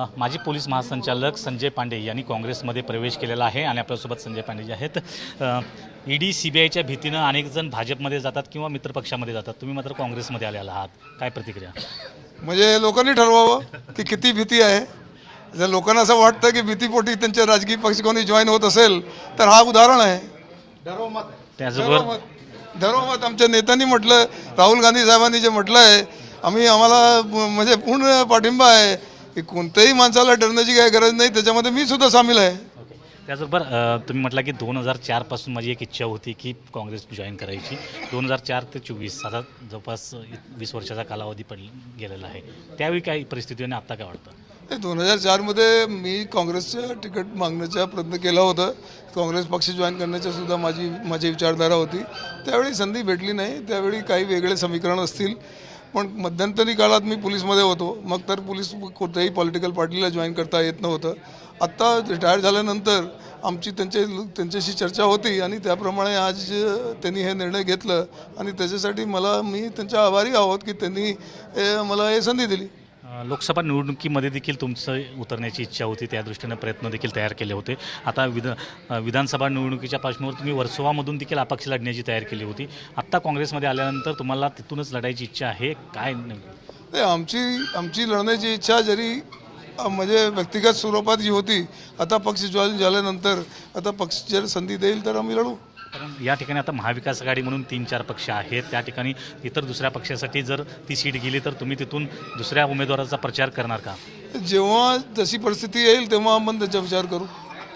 माजी पोलीस महासंचालक संजय पांडे यांनी काँग्रेसमध्ये प्रवेश केलेला आहे आणि आपल्यासोबत संजय पांडे जे आहेत ईडी सी बी आयच्या भीतीनं अनेक जण भाजपमध्ये जातात किंवा मित्रपक्षामध्ये जातात. तुम्ही मात्र काँग्रेसमध्ये आलेला आहात. काय प्रतिक्रिया? म्हणजे लोकांनी ठरवावं की किती भीती आहे. जर लोकांना असं वाटतं की भीतीपोटी त्यांचे राजकीय पक्ष कोणी जॉईन होत असेल तर हा उदाहरण आहे. त्याचबरोबर धर्ममत धर्ममत आमच्या नेत्यांनी म्हटलं राहुल गांधी साहेबांनी जे म्हटलं आहे आम्ही आम्हाला म्हणजे पूर्ण पाठिंबा आहे. की कोणत्याही माणसाला डरण्याची काही गरज नाही त्याच्यामध्ये मी सुद्धा सामील आहे. त्याचबरोबर अ, तुम्ही म्हटलं की दोन हजार चारपासून माझी एक इच्छा होती की काँग्रेस जॉईन करायची. दोन हजार चार ते चोवीस आता जवळपास वीस वर्षाचा कालावधी पड गेलेला आहे. त्यावेळी काय परिस्थिती आणि आत्ता काय वाटतं? दोन हजार चारमध्ये मी काँग्रेसचं तिकीट मागण्याचा प्रयत्न केला होता. काँग्रेस पक्ष जॉईन करण्याची सुद्धा माझी माझी विचारधारा होती. त्यावेळी संधी भेटली नाही. त्यावेळी काही वेगळे समीकरण असतील. पण मध्यंतरी काळात मी पोलीसमध्ये होतो. मग तर पोलीस कोणत्याही पॉलिटिकल पार्टीला जॉईन करता येत नव्हतं. आत्ता रिटायर झाल्यानंतर आमची त्यांचे त्यांच्याशी चर्चा होती आणि त्याप्रमाणे आज त्यांनी हे निर्णय घेतलं. आणि त्याच्यासाठी मला मी त्यांच्या आभारी आहोत की त्यांनी मला हे संधी दिली. लोकसभा निवडणुकीमध्ये देखील तुमचं उतरण्याची इच्छा होती त्या दृष्टीनं प्रयत्न देखील तयार केले होते. आता विध विधानसभा निवडणुकीच्या पार्श्वभूमीवर तुम्ही वर्सोवामधून देखील अपक्ष लढण्याची तयारी केली होती. आत्ता काँग्रेसमध्ये आल्यानंतर तुम्हाला तिथूनच लढायची इच्छा आहे काय नाही ते आमची आमची लढण्याची इच्छा जरी म्हणजे व्यक्तिगत स्वरूपात जी होती आता पक्ष जॉईन झाल्यानंतर आता पक्ष जर संधी देईल तर आम्ही लढू. कारण या ठिकाणी आता महाविकास आघाडी म्हणून तीन चार पक्ष आहेत. त्या ठिकाणी इतर दुसऱ्या पक्षासाठी जर ती सीट गेली तर तुम्ही तिथून दुसऱ्या उमेदवाराचा प्रचार करणार का? जेव्हा जशी परिस्थिती येईल तेव्हा आपण त्याचा विचार करू.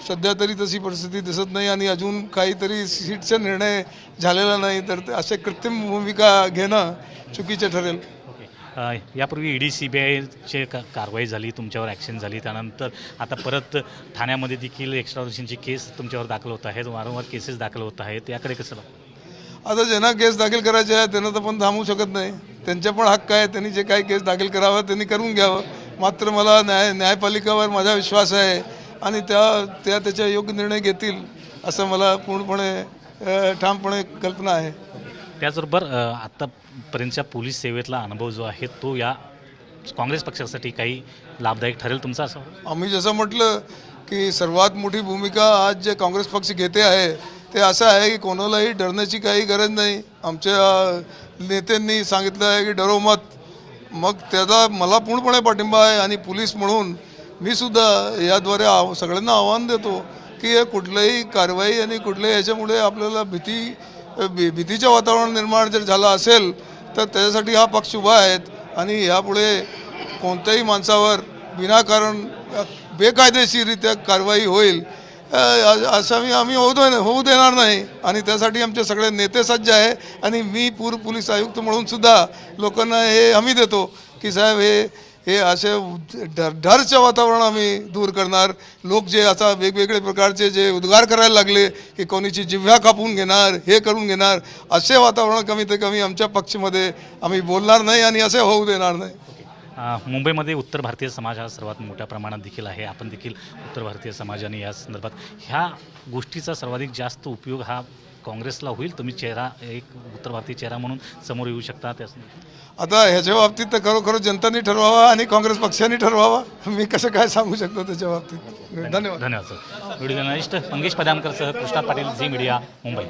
सध्या तरी तशी परिस्थिती दिसत नाही आणि अजून काहीतरी सीटचा निर्णय झालेला नाही तर असे कृत्रिम भूमिका घेणं चुकीचं ठरेल. यापूर्वी ईडी सी बी आयचे का कारवाई झाली तुमच्यावर ॲक्शन झाली त्यानंतर आता परत ठाण्यामध्ये देखील एक्स्ट्रॉडिशनची केस तुमच्यावर दाखल होत आहेत वारंवार केसेस दाखल होत आहेत. याकडे कसं आता ज्यांना केस दाखल करायचे आहे त्यांना तर पण थांबवू शकत नाही. त्यांचे पण हक्क आहे त्यांनी जे काही केस दाखल करावं त्यांनी करून घ्यावं. मात्र मला न्याय न्यायपालिकेवर माझा विश्वास आहे आणि त्या त्या त्याच्या योग्य निर्णय घेतील असं मला पूर्णपणे ठामपणे कल्पना आहे. त्याचबरोबर आत्तापर्यंतच्या पोलीस सेवेतला अनुभव जो आहे तो या काँग्रेस पक्षासाठी काही लाभदायक ठरेल तुमचा असं? आम्ही जसं म्हटलं की सर्वात मोठी भूमिका आज जे काँग्रेस पक्ष घेते आहे ते असं आहे की कोणालाही डरण्याची काही गरज नाही. आमच्या नेत्यांनी सांगितलं आहे की डरो मत. मग त्याचा मला पूर्णपणे पाठिंबा आहे आणि पोलीस म्हणून मी सुद्धा याद्वारे आव सगळ्यांना आव्हान देतो की कुठल्याही कारवाई आणि कुठल्याही याच्यामुळे आपल्याला भीती भी भीतीचं वातावरण निर्माण जर झालं असेल तर त्याच्यासाठी हा पक्ष उभा आहेत आणि यापुढे कोणत्याही माणसावर विनाकारण बेकायदेशीररित्या कारवाई होईल. असं आम्ही आम्ही होऊ दे होऊ देणार नाही. आणि त्यासाठी आमचे सगळे नेते सज्ज आहे आणि मी पूर पोलीस आयुक्त म्हणून सुद्धा लोकांना हे हमी देतो की साहेब हे हे असे डर डरचं वातावरण आम्ही दूर करणार. लोक जे आता वेगवेगळे प्रकारचे जे उद्गार करायला लागले की कोणीची जिव्ह्या कापून घेणार हे करून घेणार असे वातावरण कमी ते कमी आमच्या पक्षामध्ये आम्ही बोलणार नाही आणि असे होऊ देणार नाही. मुंबईमध्ये उत्तर भारतीय समाज हा सर्वात मोठ्या प्रमाणात देखील आहे. आपण देखील उत्तर भारतीय समाजाने या संदर्भात ह्या गोष्टीचा सर्वाधिक जास्त उपयोग हा काँग्रेसला होईल. तुम्ही चेहरा एक उत्तर भारतीय चेहरा म्हणून समोर येऊ शकता. त्या आता ह्याच्या बाबतीत तर खरोखर जनतांनी ठरवावा आणि काँग्रेस पक्षाने ठरवावा. मी कसं काय सांगू शकतो त्याच्या बाबतीत? धन्यवाद. धन्यवाद. Sir. Video journalist Mangesh Padamkar सह कृष्णा पाटील झी मीडिया मुंबई.